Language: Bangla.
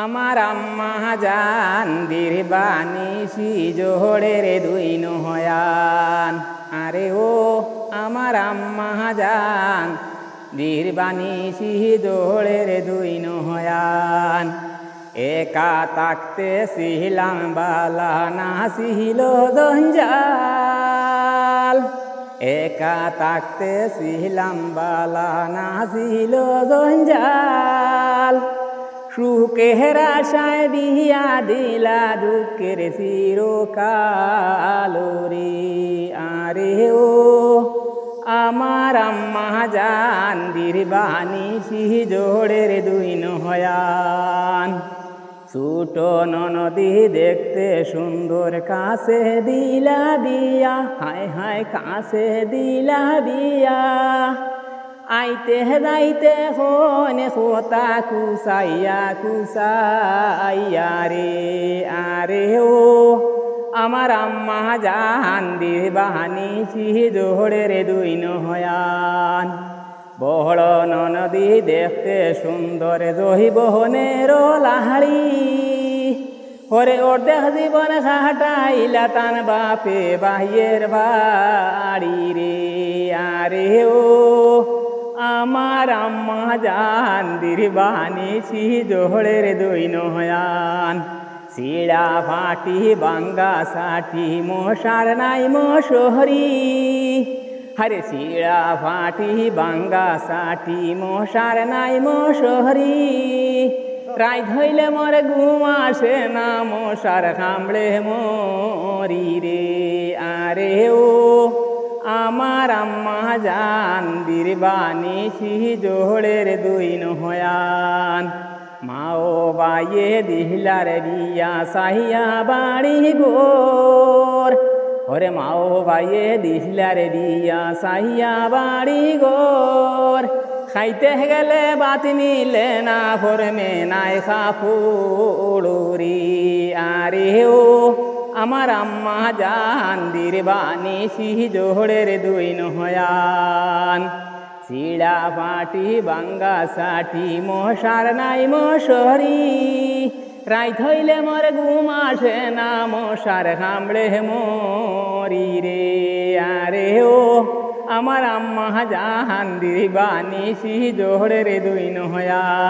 আমার আম্মা জান বীরবাণী সি জোহরের দুই নহয়ান। আরে ও আমার আম্মা জান বীরবাণী সি জোহরের দুই নহয়ান। একা তাকতে সিহিলাম বালা না সিহিল দঞ্জাল একা তাকতে সিহিলাম বালা না সিহিল জঞ্জাল। সুখের আশায় বিয়া দিলা দুঃখের চিরকালরে আরে ও আমার আম্মা জান বীরবাণী সিহি জোড়ের দুই নহয়ান। ছোট ননদি দেখতে সুন্দর কাছে দিলা বিয়া, হায় হায় কাছে দিলা বিয়া। আইতে যাইতে হনে হোতা কুসাইয়া কুসাইয়া রে, আরে ও আমার আম্মা জাহান দিয়ে বাহানি সিহি জোহরের দুই নহয়ান। বহড় নদী দেখতে সুন্দর জহি বহনের লাহাড়ি। হরে অর্ধেক জীবন খাটাইলা তান বাপে বাহিয়ের বাড়ি রে, আরে ও জান দিরবানি জোহরের দুই নহয়ান সিড়া ফাটি, বাঙ্গা সাটি, মশার নাই মশহরি। হরে সিড়া ফাটি, বাঙ্গা সাটি, মশার নাই মশহরি। রায় ধইলে মরে ঘুম আসে না, মশার কামড়ে মরি রে, আরে ও। আমার আম্মা জান, বীরবাণী সিহি জোহরের দুই নহয়ান। মাও বাইয়ে দিহলার বিয়া সাহিয়া বাড়ি গোর। ওরে মাও বাইয়ে দিহলার বিয়া সাহিয়া বাড়ি গোর। খাইতে গেলে বাতি মিলে না ফরমে নাই খাপুড়ি আরে ও আমার আম্মা জান বীরবাণী সিহি জোহরের দুই নহয়ান। সিড়া পাটি বাঙ্গা সাটি, মশার নাই মশরি। রাই থইলে মর ঘুম আসে না, মশার কামড়ে মরি রে। আরে ও, আমার আম্মা জাহান দিবানি সিহি জোহরের দুই নহয়া